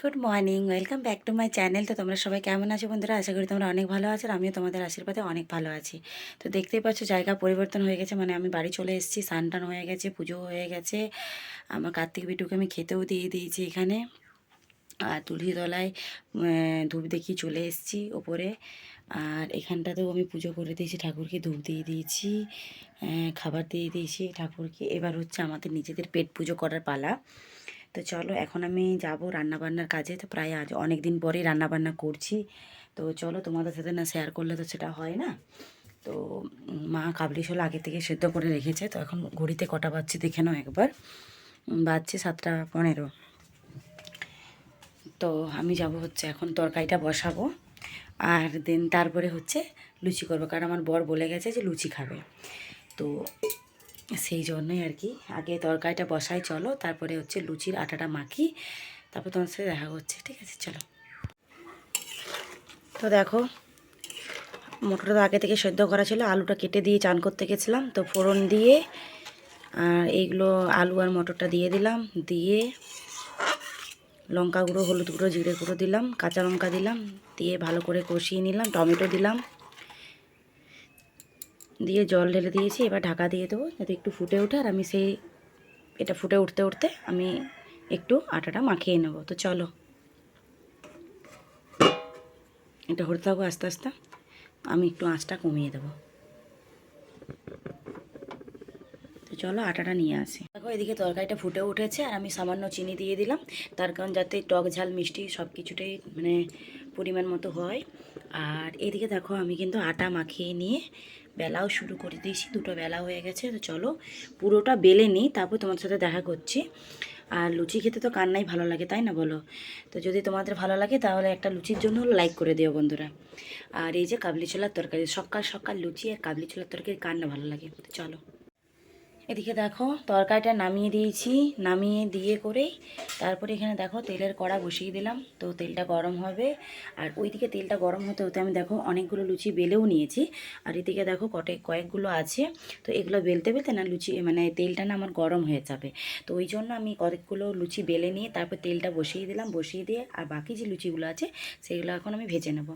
Good morning, welcome back to my channel. তো তোমরা সবাই কেমন আছো বন্ধুরা? আশা করি তোমরা অনেক ভালো আছো আর আমিও তোমাদের আশীর্বাদে অনেক ভালো আছি। তো দেখতেই পাচ্ছ জায়গা পরিবর্তন হয়ে গেছে মানে আমি বাড়ি চলে এসেছি, স্নান টান হয়ে গেছে, পুজো হয়ে গেছে। আমার কার্তিক বিটুকে আমি খেতেও দিয়ে দিয়েছি এখানে। আর তুলসী তলায় ধূপ দেখি চলে এসেছি ওপরে। আর এখানটাতেও আমি পুজো করে দিয়েছি, ঠাকুরকে ধূপ দিয়ে দিয়েছি খাবার দিয়ে দিয়েছি ঠাকুরকে। এবার হচ্ছে আমাদের নিজেদের পেট পুজো করার পালা। তো চলো, এখন আমি যাব রান্নাবান্নার কাজে। তো প্রায় আজ অনেক দিন পরেই রান্নাবান্না করছি। তো চলো, তোমাদের সাথে না শেয়ার করলে তো সেটা হয় না। তো মা কাবলি ছোলা আগে থেকে সেদ্ধ করে রেখেছে। তো এখন ঘড়িতে কটা বাজছে দেখে নাও একবার। বাজছে সাতটা পনেরো। তো আমি যাব হচ্ছে এখন তরকারিটা বসাবো। আর দেন তারপরে হচ্ছে লুচি করব। কারণ আমার বর বলে গেছে যে লুচি খাবে। তো সেই জন্যই আর কি। আগে তরকারিটা বসাই, চলো। তারপরে হচ্ছে লুচির আটাটা মাখি। তারপর তোমার সাথে দেখা করছে ঠিক আছে? চলো। তো দেখো, মটরটা আগে থেকে সেদ্ধ করা ছিল। আলুটা কেটে দিয়ে চান করতে গেছিলাম। তো ফোড়ন দিয়ে আর এইগুলো আলু আর মটরটা দিয়ে দিলাম। দিয়ে লঙ্কা গুঁড়ো, হলুদ গুঁড়ো, জিরে গুঁড়ো দিলাম, কাঁচা লঙ্কা দিলাম। দিয়ে ভালো করে কষিয়ে নিলাম, টমেটো দিলাম। দিয়ে জল ঢেলে দিয়েছি, এবার ঢাকা দিয়ে দেবো, যাতে একটু ফুটে ওঠে। আর আমি সেই, এটা ফুটে উঠতে উঠতে আমি একটু আটাটা মাখিয়ে নেব। তো চলো। এটা হতে থাকব আস্তে আস্তে, আমি একটু আঁচটা কমিয়ে দেবো। তো চলো আটাটা নিয়ে আসি। দেখো, এদিকে তরকারিটা ফুটে উঠেছে, আর আমি সামান্য চিনি দিয়ে দিলাম। তার কারণ যাতে টক ঝাল, মিষ্টি সব কিছুটাই মানে পরিমাণ মতো হয়। আর এদিকে দেখো, আমি কিন্তু আটা মাখিয়ে নিয়ে বেলাও শুরু করে দিয়েছি। দুটো বেলা হয়ে গেছে, তো চলো পুরোটা বেলে নিই, তারপর তোমার সাথে দেখা করছি। আর লুচি খেতে তো কান্নাই ভালো লাগে, তাই না বলো? তো যদি তোমাদের ভালো লাগে, তাহলে একটা লুচির জন্য লাইক করে দিও বন্ধুরা। আর এই যে কাবলি ছোলার তরকারি, সকাল সকাল লুচি আর কাবলি ছোলার তরকারি কান্না ভালো লাগে, তো চলো। এদিকে দেখো, তরকারিটা নামিয়ে দিয়েছি, নামিয়ে দিয়ে করেই তারপরে এখানে দেখো তেলের কড়া বসিয়ে দিলাম, তো তেলটা গরম হবে। আর ওইদিকে তেলটা গরম হতে হতে আমি দেখো অনেকগুলো লুচি বেলেও নিয়েছি, আর এদিকে দেখো কটে কয়েকগুলো আছে, তো এগুলো বেলতে বেলতে না লুচি মানে তেলটা না আমার গরম হয়ে যাবে। তো ওই জন্য আমি কয়েকগুলো লুচি বেলে নিয়ে তারপর তেলটা বসিয়ে দিলাম, বসিয়ে দিয়ে আর বাকি যে লুচিগুলো আছে সেগুলো এখন আমি ভেজে নেব।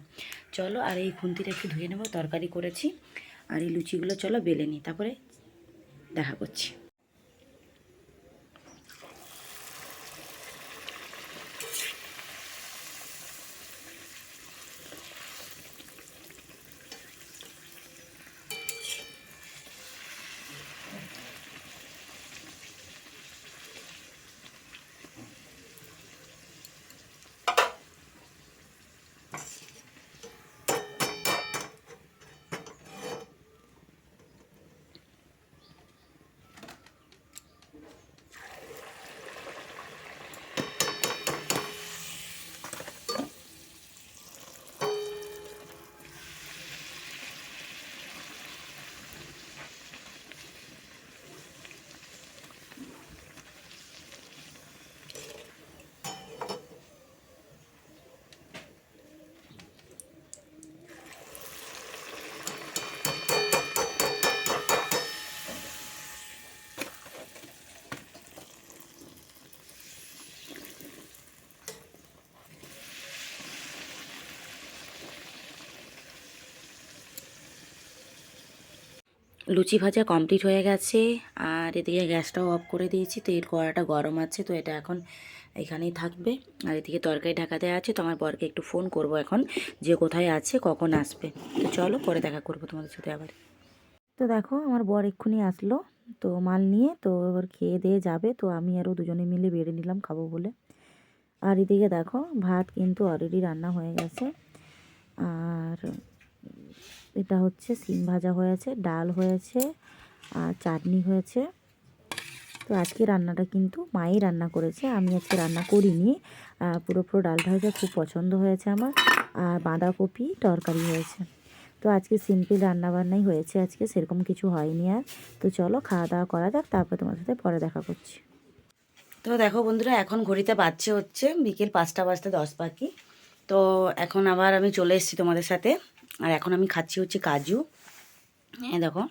চলো আর এই খুন্তিটা একটু ধুয়ে নেব, তরকারি করেছি, আর এই লুচিগুলো চলো বেলে নিই, তারপরে দেখা করছি। লুচি ভাজা কমপ্লিট হয়ে গেছে, আর এদিকে গ্যাসটাও অফ করে দিয়েছি। তেল কড়াটা গরম আছে, তো এটা এখন এখানেই থাকবে। আর এদিকে তরকারি ঢাকা দেওয়া আছে, তো আমার বরকে একটু ফোন করব এখন যে কোথায় আছে, কখন আসবে। তো চলো পরে দেখা করব তোমাদের সাথে আবার। তো দেখো, আমার বর এক্ষুনি আসলো, তো মাল নিয়ে, তো এবার খেয়ে দিয়ে যাবে। তো আমি আরও দুজনে মিলে বেড়ে নিলাম খাব বলে। আর এদিকে দেখো, ভাত কিন্তু অলরেডি রান্না হয়ে গেছে। আর এটা হচ্ছে সিম ভাজা হয়েছে, ডাল হয়েছে, আর চাটনি হয়েছে। তো আজকে রান্নাটা কিন্তু মাই রান্না করেছে, আমি আজকে রান্না করিনি। পুরো পুরো ডাল ভাজা খুব পছন্দ হয়েছে আমার, আর বাঁধাকপি তরকারি হয়েছে। তো আজকে সিম্পল রান্নাবান্নাই হয়েছে, আজকে সেরকম কিছু হয়নি আর। তো চলো খাওয়া দাওয়া করা যাক, তারপর তোমার সাথে পরে দেখা করছি। তো দেখো বন্ধুরা, এখন ঘড়িতে বাজছে হচ্ছে বিকেল পাঁচটা বাজতে দশ পাখি তো এখন আবার আমি চলে এসেছি তোমাদের সাথে। আর এখন আমি খাচ্ছি হচ্ছে কাজু। হ্যাঁ দেখো।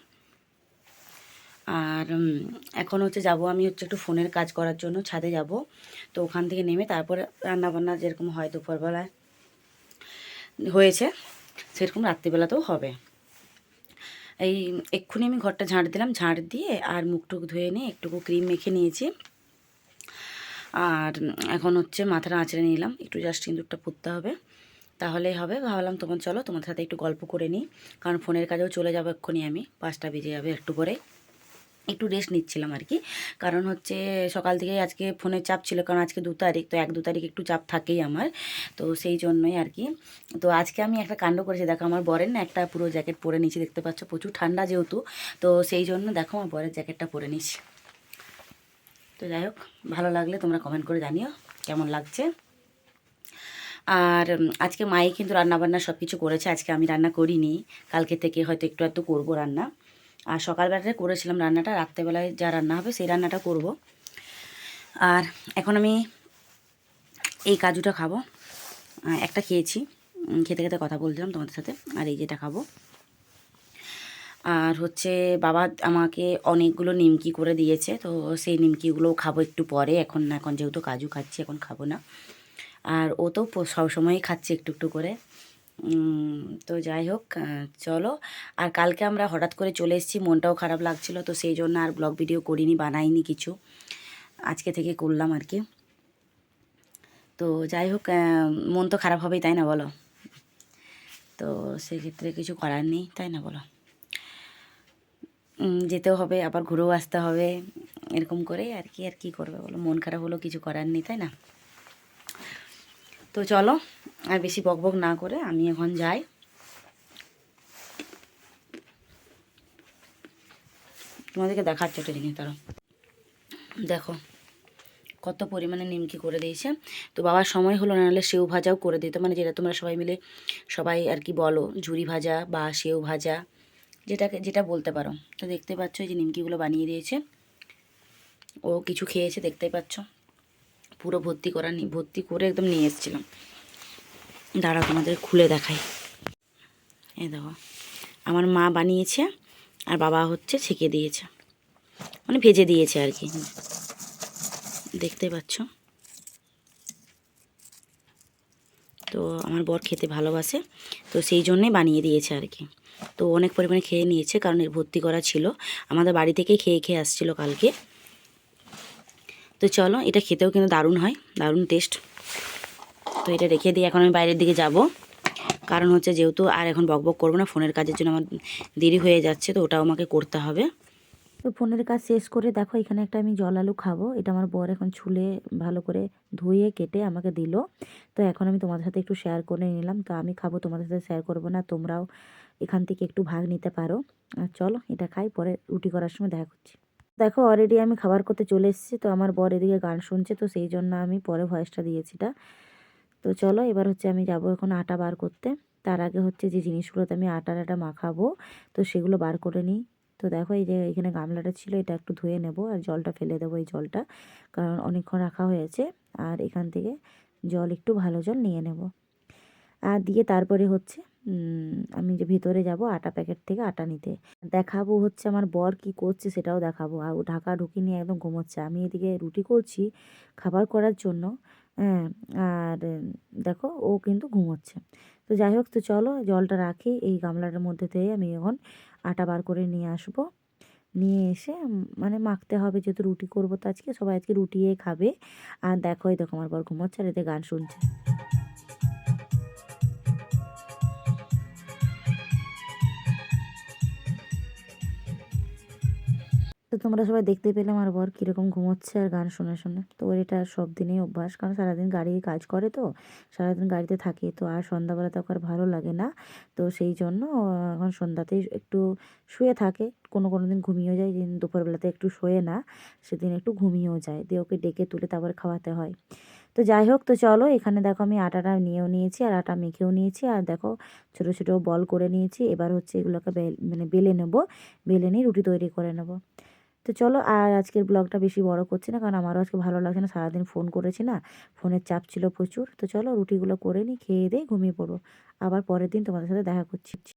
আর এখন হচ্ছে যাব আমি হচ্ছে একটু ফোনের কাজ করার জন্য ছাদে যাব। তো ওখান থেকে নেমে তারপরে রান্নাবান্না যেরকম হয় দুপুরবেলায় হয়েছে, সেরকম রাত্রিবেলাতেও হবে। এই, এক্ষুনি আমি ঘরটা ঝাঁট দিলাম ঝাঁট দিয়ে আর মুখ টুক ধুয়ে নিয়ে একটুকু ক্রিম মেখে নিয়েছি। আর এখন হচ্ছে মাথাটা আঁচড়ে নিলাম, একটু জাস্ট সিঁদুরটা পুঁততে হবে। তাহলেই হবে। ভাবলাম তোমার চলো তোমার সাথে একটু গল্প করে নিই। কারণ ফোনের কাজেও চলে যাব এক্ষুনি আমি। পাঁচটা বেজে যাবে একটু করে একটু রেস্ট নিচ্ছিলাম আর কি। কারণ হচ্ছে সকাল থেকে আজকে ফোনের চাপ ছিল, কারণ আজকে দু তারিখ, তো এক দু তারিখ একটু চাপ থাকেই আমার। তো সেই জন্যই আর কি। তো আজকে আমি একটা কাণ্ড করেছি। দেখো আমার বরের না একটা পুরো জ্যাকেট পরে নিয়েছি, দেখতে পাচ্ছ প্রচুর ঠান্ডা যেহেতু। তো সেই জন্য দেখো আমার বরের জ্যাকেটটা পরে নিয়েছি। তো যাই হোক, ভালো লাগলে তোমরা কমেন্ট করে জানিও, কেমন লাগছে? আর আজকে মায়ে কিন্তু রান্নাবান্না সব কিছু করেছে, আজকে আমি রান্না করিনি। কালকে থেকে হয়তো একটু একটু করব রান্না। আর সকালবেলাতে করেছিলাম রান্নাটা, রাত্রেবেলায় যা রান্না হবে সেই রান্নাটা করব। আর এখন আমি এই কাজুটা খাব। একটা খেয়েছি খেতে খেতে কথা বলছিলাম তোমাদের সাথে, আর এই যেটা খাব। আর হচ্ছে বাবা আমাকে অনেকগুলো নিমকি করে দিয়েছে, তো সেই নিমকিগুলোও খাব একটু পরে, এখন না, এখন যেহেতু কাজু খাচ্ছি, এখন খাব না। আর ও তো সবসময়ই খাচ্ছে একটু একটু করে। তো যাই হোক চলো। আর কালকে আমরা হঠাৎ করে চলে এসেছি, মনটাও খারাপ লাগছিল, তো সেই জন্য আর ব্লগ ভিডিও করিনি, বানাইনি কিছু। আজকে থেকে করলাম আর কি। তো যাই হোক মন তো খারাপ হবেই, তাই না বলো? তো সেক্ষেত্রে কিছু করার নেই, তাই না বলো? যেতেও হবে, আবার ঘুরেও আসতে হবে, এরকম করে আর কি আর কি করবে বলো? মন খারাপ হলেও কিছু করার নেই, তাই না? তো চলো, আর বেশি বকবক না করে আমি এখন যাই। তোমাদেরকে দেখাচ্ছে একটা জিনিস তারা দেখো, কত পরিমাণে নিমকি করে দিয়েছে। তো বাবার সময় হলো না হলে সেও ভাজাও করে দিত। মানে যেটা তোমরা সবাই মিলে, সবাই আর কি বলো, ঝুরি ভাজা বা সেও ভাজা, যেটাকে, যেটা বলতে পারো। তো দেখতে পাচ্ছ যে নিমকিগুলো বানিয়ে দিয়েছে। ও কিছু খেয়েছে, দেখতেই পাচ্ছ। পুরো ভর্তি করা নি, ভর্তি করে একদম নিয়ে এসেছিলাম। দাঁড়াও তোমাদের খুলে দেখাই। এ দেখো, আমার মা বানিয়েছে আর বাবা হচ্ছে ছেঁকে দিয়েছে। মানে ভেজে দিয়েছে আর কি। দেখতে পাচ্ছ? তো আমার বর খেতে ভালোবাসে, তো সেই জন্যে বানিয়ে দিয়েছে আর কি। তো অনেক পরিমাণে খেয়ে নিয়েছে, কারণ এর ভর্তি করা ছিল। আমাদের বাড়ি থেকেই খেয়ে খেয়ে আসছিল কালকে। তো চলো, এটা খেতেও কিন্তু দারুণ হয়, দারুণ টেস্ট তো এটা রেখে দিয়ে এখন আমি বাইরের দিকে যাব। কারণ হচ্ছে যেহেতু আর এখন বকবক করব না, ফোনের কাজের জন্য আমার দেরি হয়ে যাচ্ছে, তো ওটাও আমাকে করতে হবে। তো ফোনের কাজ শেষ করে দেখো, এখানে একটা আমি জল আলু খাব, এটা আমার বর এখন ছুলে ভালো করে ধুয়ে কেটে আমাকে দিল। তো এখন আমি তোমাদের সাথে একটু শেয়ার করে নিলাম, তো আমি খাব, তোমাদের সাথে শেয়ার করব না, তোমরাও এখান থেকে একটু ভাগ নিতে পারো। আর চলো, এটা খাই, পরে রুটি করার সময় দেখা করছি দেখো অলরেডি আমি খাবার করতে চলে এসেছি, তো আমার বর এদিকে গান শুনছে, তো সেই জন্য আমি পরে ভয়েসটা দিয়েছি এটা। তো চলো এবার হচ্ছে আমি যাব এখন আটা বার করতে। তার আগে হচ্ছে যে জিনিসগুলোতে আমি আটা আটা মাখাবো, তো সেগুলো বার করে নিই। তো দেখো এই যে এখানে গামলাটা ছিল, এটা একটু ধুয়ে নেব আর জলটা ফেলে দেবো এই জলটা, কারণ অনেকক্ষণ রাখা হয়েছে। আর এখান থেকে জল একটু ভালো জল নিয়ে নেব। আর দিয়ে তারপরে হচ্ছে আমি যে ভিতরে যাব আটা প্যাকেট থেকে আটা নিতে। দেখাবো হচ্ছে আমার বর কি করছে সেটাও দেখাবো। আর ও ঢাকা ঢুকি নিয়ে একদম ঘুমোচ্ছে। আমি এদিকে রুটি করছি খাবার করার জন্য হ্যাঁ আর দেখো ও কিন্তু ঘুমোচ্ছে। তো যাই হোক, তো চলো জলটা রাখি, এই গামলাটার মধ্যে থেকে আমি এখন আটা বার করে নিয়ে আসব। নিয়ে এসে মানে মাখতে হবে, যেহেতু রুটি করব তো আজকে, সবাই আজকে রুটিয়ে খাবে। আর দেখো, এই দেখো আমার বর ঘুমোচ্ছে আর এতে গান শুনছে। তোমরা সবাই দেখতে পেলাম আর বর কীরকম ঘুমোচ্ছে আর গান শুনে শুনে তো ওর এটা সব দিনেই অভ্যাস, কারণ সারাদিন গাড়ি কাজ করে তো, সারাদিন গাড়িতে থাকে, তো আর সন্ধ্যাবেলা তো আর ভালো লাগে না। তো সেই জন্য এখন সন্ধ্যাতেই একটু শুয়ে থাকে, কোনো কোনো দিন ঘুমিয়েও যায়, যেদিন দুপুরবেলাতে একটু শোয়ে না, সেদিন একটু ঘুমিয়েও যায়, দিয়ে ওকে ডেকে তুলে তারপর খাওয়াতে হয়। তো যাই হোক, তো চলো, এখানে দেখো আমি আটাটা নিয়েও নিয়েছি আর আটা মেখেও নিয়েছি, আর দেখো ছোটো ছোটো বল করে নিয়েছি, এবার হচ্ছে এগুলোকে মানে বেলে নেব, বেলে নিয়ে রুটি তৈরি করে নেব। তো চলো আর আজকের ব্লগটা বেশি বড় করছি না, কারণ আমারও আজকে ভালো লাগছে না, সারাদিন ফোন করেছি না, ফোনের চাপ ছিল প্রচুর। তো চলো রুটিগুলো করে নিই, খেয়ে দিয়ে ঘুমিয়ে পড়ব। আবার পরের দিন তোমাদের সাথে দেখা করছি।